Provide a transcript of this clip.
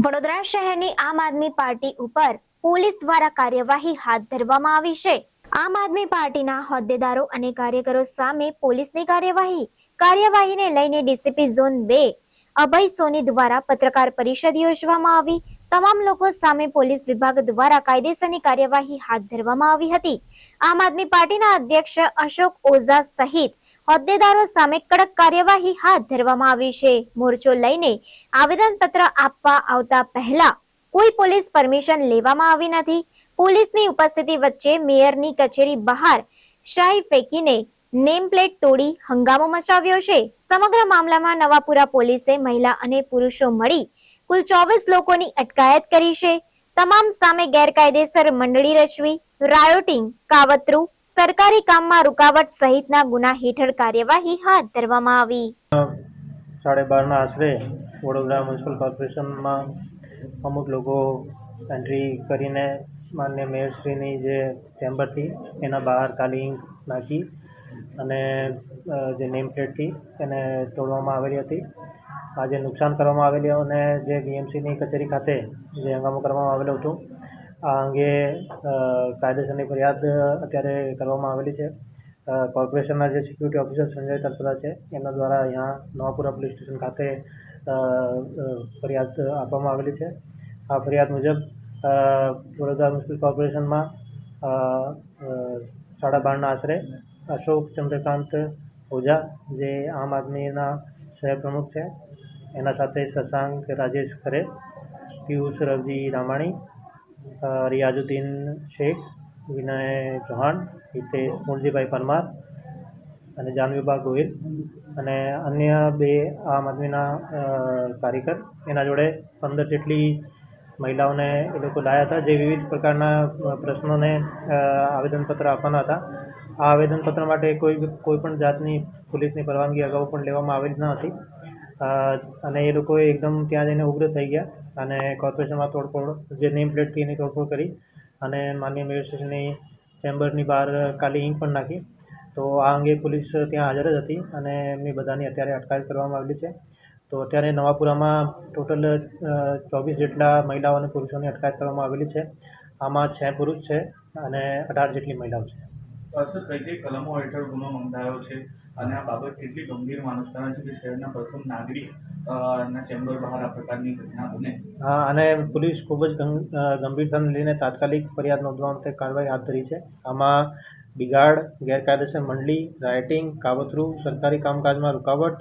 વડોદરા શહેરની આમ આદમી પાર્ટી ઉપર પોલીસ દ્વારા કાર્યવાહી હાથ ધરવામાં આવી છે. આમ આદમી પાર્ટીના હોદ્દેદારો અને કાર્યકરો સામે પોલીસની કાર્યવાહી, કાર્યવાહીને લઈને ડીસીપી ઝોન બે, અભય સોની દ્વારા પત્રકાર પરિષદ યોજવામાં આવી. તમામ લોકો સામે પોલીસ વિભાગ દ્વારા કાયદેસરની કાર્યવાહી હાથ ધરવામાં આવી હતી. આમ આદમી પાર્ટીના અધ્યક્ષ અશોક ઓઝા સહિત હોદ્દેદારો સામે કડક કાર્યવાહી હાથ ધરવામાં આવી છે. મોરચો લઈને આવેદનપત્ર આપવા આવતા પહેલા કોઈ પોલીસ પરમિશન લેવામાં આવી નથી. પોલીસની ઉપસ્થિતિ વચ્ચે મેયરની કચેરી બહાર શાહી ફેંકીને નેમ પ્લેટ તોડી હંગામો મચાવ્યો છે. સમગ્ર મામલામાં નવાપુરા પોલીસે મહિલા અને પુરુષો મળી કુલ ચોવીસ લોકોની અટકાયત કરી છે. તમામ સામે ગેરકાયદેસર મંડળી રચવી રાયોટિંગ, કાવતરું, સરકારી કામમાં રૂકાવટ સહિતના ગુના હેઠળ કાર્યવાહી હાથ ધરવામાં આવી. સાડે બારના આશરે વડોદરા મ્યુનિસિપલ કોર્પોરેશનમાં અમુક લોકો એન્ટ્રી કરીને માન્ય મેયરશ્રીની જે ચેમ્બરથી એના બહાર કાલી નાખી અને જે નેમ પ્લેટથી એને તોડવામાં આવેલી હતી. આ જે નુકસાન કરવામાં આવેલી અને જે બીએમસીની કચેરી ખાતે જે હંગામો કરવામાં આવેલો હતો આ અંગે કાયદેસરની ફરિયાદ અત્યારે કરવામાં આવેલી છે. કોર્પોરેશનના જે સિક્યુરિટી ઓફિસર સંજય તલપરા છે એમના દ્વારા અહીંયા નવાપુરા પોલીસ સ્ટેશન ખાતે ફરિયાદ આપવામાં આવેલી છે. આ ફરિયાદ મુજબ વડોદરા મ્યુનિસિપલ કોર્પોરેશનમાં સાડા બારના આશરે અશોક ચંદ્રકાંત ઓઝા, જે આમ આદમીના શહેર પ્રમુખ છે, એના સાથે શશાંક રાજેશ ખરે, પિયુષ રવજી રામાણી રિયાઝુદ્દીન શેખ, વિનય ચૌહાણ, હિતેશ મૂળજીભાઈ પરમાર અને જાનવીબા ગોહિલ અને અન્ય બે આમ આદમીના કાર્યકર. એના જોડે પંદર જેટલી મહિલાઓને એ લોકો લાવ્યા હતા જે વિવિધ પ્રકારના પ્રશ્નોને આવેદનપત્ર આપવાના હતા. આ આવેદનપત્ર માટે કોઈ કોઈ પણ જાતની પોલીસની પરવાનગી અગાઉ પણ લેવામાં આવેલી ન હતી. અને એ લોકોએ એકદમ ત્યાં જઈને ઉગ્ર થઈ ગયા અને કોર્પોરેશનમાં તોડફોડ, જે નેમ પ્લેટથી એની તોડફોડ કરી અને માનનીય મેયર ચેમ્બરની બહાર કાલી ઇંક પણ નાખી. તો આ અંગે પોલીસ ત્યાં હાજર જ હતી અને એમની બધાની અત્યારે અટકાયત કરવામાં આવેલી છે. તો અત્યારે નવાપુરામાં ટોટલ ચોવીસ જેટલા મહિલાઓ અને પુરુષોની અટકાયત કરવામાં આવેલી છે. આમાં છ પુરુષ છે અને અઢાર જેટલી મહિલાઓ છે. સર કઈ કઈ કલમો હેઠળ ગુનો નોંધાયો છે અને આ બાબત એટલી ગંભીર માનસતા છે કે શહેરના પ્રથમ નાગરિક ના ચેમ્બર પ્રકારની ઘટના બને. અને પોલીસ ખૂબ જ ગંભીરતાને લઈને તાત્કાલિક ફરિયાદ નોંધવા માટે કાર્યવાહી હાથ ધરી છે. આમાં બિગાડ, ગેરકાયદેસર મંડળી રાઇટિંગ કાવતરું, સરકારી કામકાજમાં રૂકાવટ